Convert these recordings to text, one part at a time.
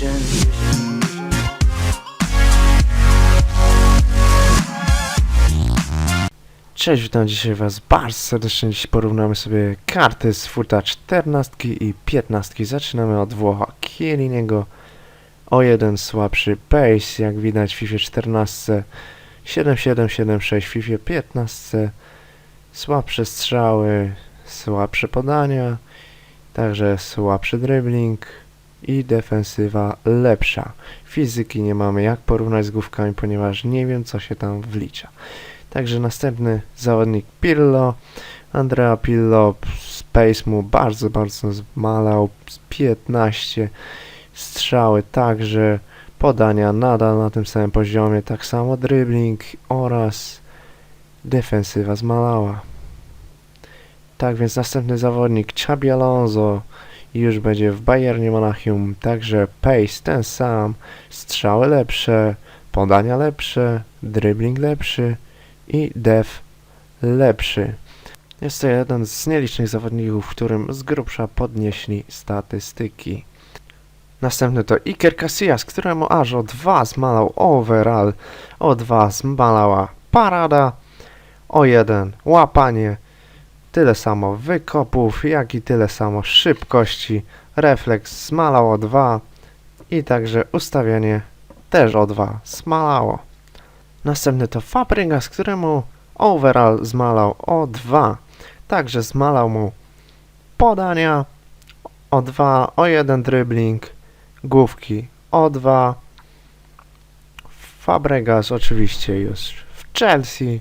motion. Cześć, witam dzisiaj Was bardzo serdecznie. Dziś porównamy sobie karty z futa 14 i 15. Zaczynamy od Włocha Kieliniego. O jeden słabszy pace, jak widać w FIFA 14. 7776 w FIFA 15. Słabsze strzały, słabsze podania, także słabszy dribbling i defensywa lepsza. Fizyki nie mamy jak porównać z główkami, ponieważ nie wiem co się tam wlicza. Także następny zawodnik Pirlo, Andrea Pirlo, space mu bardzo, bardzo zmalał, z 15 strzały także, podania nadal na tym samym poziomie, tak samo dribbling oraz defensywa zmalała. Tak więc następny zawodnik Xabi Alonso już będzie w Bayernie Monachium, także pace ten sam, strzały lepsze, podania lepsze, dribbling lepszy, i def lepszy. Jest to jeden z nielicznych zawodników, którym z grubsza podnieśli statystyki. Następny to Iker Casillas, któremu aż o 2 zmalał overall, o 2 zmalała parada, o 1 łapanie, tyle samo wykopów, jak i tyle samo szybkości, refleks zmalał o 2 i także ustawienie też o 2 zmalało. Następny to Fabregas, któremu overall zmalał o 2. Także zmalał mu podania o 2, o 1 dribbling, główki o 2. Fabregas oczywiście już w Chelsea.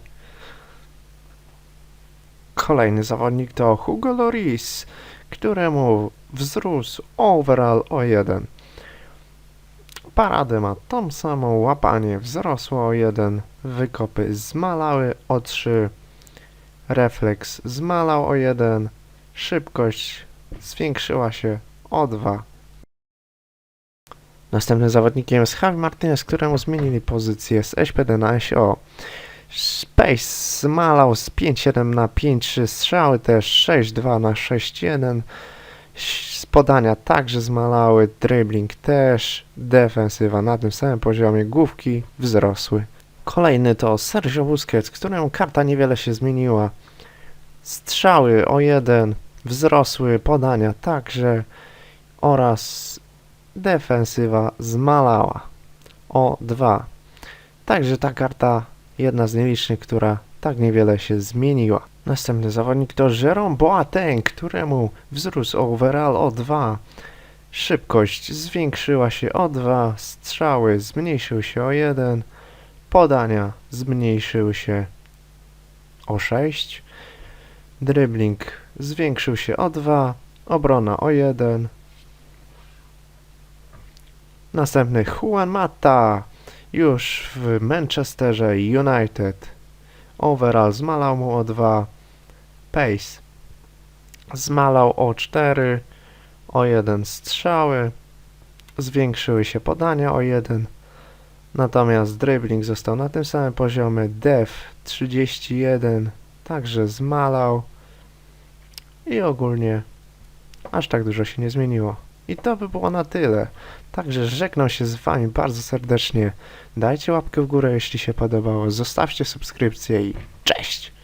Kolejny zawodnik to Hugo Lloris, któremu wzrósł overall o 1. Paradę ma tą samą, łapanie wzrosło o 1, wykopy zmalały o 3, refleks zmalał o 1, szybkość zwiększyła się o 2. Następnym zawodnikiem jest Javi Martinez, któremu zmienili pozycję z SPD na SO. Space zmalał z 5.7 na 5.3 strzały też 6.2 na 6.1 z podania także zmalały, dribbling też, defensywa na tym samym poziomie, główki wzrosły. Kolejny to Sergio Busquets, któremu karta niewiele się zmieniła. Strzały o jeden, wzrosły, podania także oraz defensywa zmalała o dwa. Także ta karta jedna z nielicznych, która tak niewiele się zmieniła. Następny zawodnik to Jerome Boateng, któremu wzrósł overall o 2. Szybkość zwiększyła się o 2, strzały zmniejszyły się o 1, podania zmniejszyły się o 6, dribbling zwiększył się o 2, obrona o 1. Następny Juan Mata, już w Manchesterze United. Overall zmalał mu o 2. Pace zmalał o 4. O 1 strzały. Zwiększyły się podania o 1. Natomiast dribbling został na tym samym poziomie. Def 31 także zmalał. I ogólnie aż tak dużo się nie zmieniło. I to by było na tyle. Także żegnam się z Wami bardzo serdecznie. Dajcie łapkę w górę, jeśli się podobało. Zostawcie subskrypcję i cześć!